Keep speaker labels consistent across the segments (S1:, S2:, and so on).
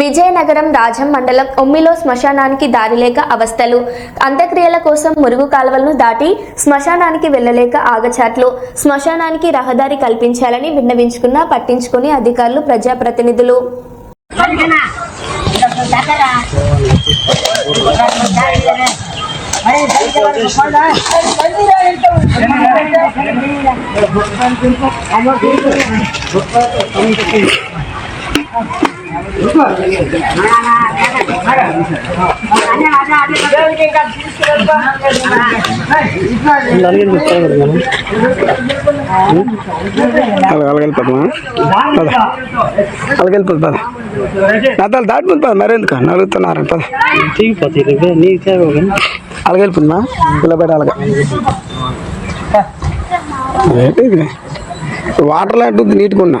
S1: విజయనగరం రాజం మండలం ఒమ్మిలో శ్మశానానికి దారిలేక అవస్థలు. అంత్యక్రియల కోసం మురుగు కాలువలను దాటి శ్మశానానికి వెళ్ళలేక ఆగచాట్లు. శ్మశానానికి రహదారి కల్పించాలని విన్నవించుకున్నా పట్టించుకుని అధికారులు ప్రజాప్రతినిధులు.
S2: అలా అలాగెళ్ళిపోతామా పద అలాగెళ్ళిపోదు పద నాతాలు దాటిపోతుంది పద మరెందుకు నలుగుతున్నారు పద అలాగెళ్ళిపోతుందా బయట అలాగా వాటర్ లాంటి నీట్గా ఉన్నా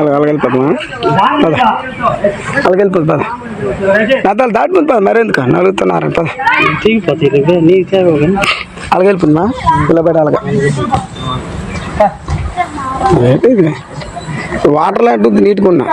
S2: అలాగెళ్ళిపోతామా పద. అలాగెళ్ళిపోదు పద నాతాలు దాటిపోతుంది పద మరెందుకు? పద.
S3: తీగిపోతుంది నీకు తేవ
S2: అలాగెళ్ళిపోతుందా బయట అలాగా వాటర్ లాంటి నీట్గా ఉన్నా.